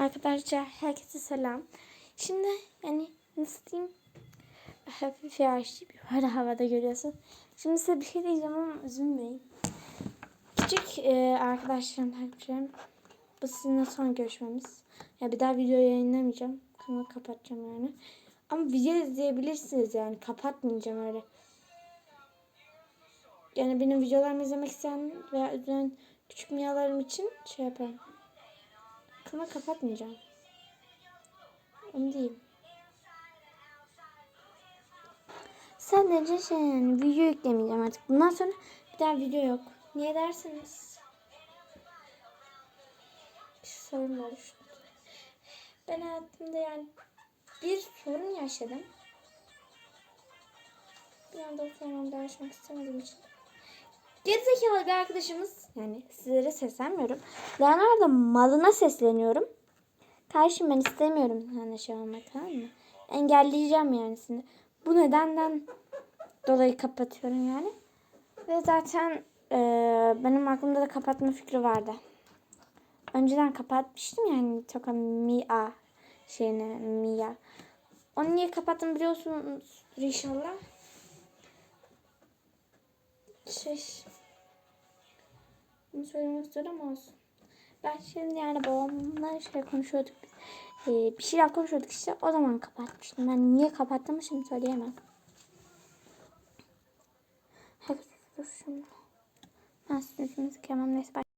Arkadaşlar herkese selam. Şimdi yani nasıl diyeyim? Hafif yağışlı bir var havada görüyorsun. Şimdi size bir şey diyeceğim ama üzülmeyin. Küçük e, arkadaşlarım, takipçilerim. Bu sizinle son görüşmemiz. Ya bir daha video yayınlamayacağım. Kanalı kapatacağım yani. Ama video izleyebilirsiniz yani. Kapatmayacağım öyle. Yani benim videolarımı izlemek isteyen veya üzülen küçük miyalarım için şey yaparım. Kanalı kapatmayacağım. Onu diyeyim. Sadece şey yani video yüklemeyeceğim artık. Bundan sonra bir daha video yok. Niye dersiniz? Bir sorun oluştu. Ben hayatımda yani bir sorun yaşadım. Bir anda o sorunu da yaşamak istemediğim için. Gerizekalı bir arkadaşımız yani sizlere seslenmiyorum. Leonardo malına sesleniyorum. Karşım ben istemiyorum seninle şey olmak tamam mı? Engelleyeceğim yani seni. Bu nedenden dolayı kapatıyorum yani. Ve zaten e, benim aklımda da kapatma fikri vardı. Önceden kapatmıştım yani Toka Mia şeyini Mia. Onu niye kapattım biliyorsunuz inşallah. Şey, bunu söylemek istiyorum olsun. Ben şimdi yani babamla şey konuşuyorduk. Ee, bir şeyler konuşuyorduk işte. O zaman kapatmıştım. Ben niye kapattığımı şimdi söyleyemem. Herkes dur şimdi. Ben sizin isminizi kıyamam. Neyse.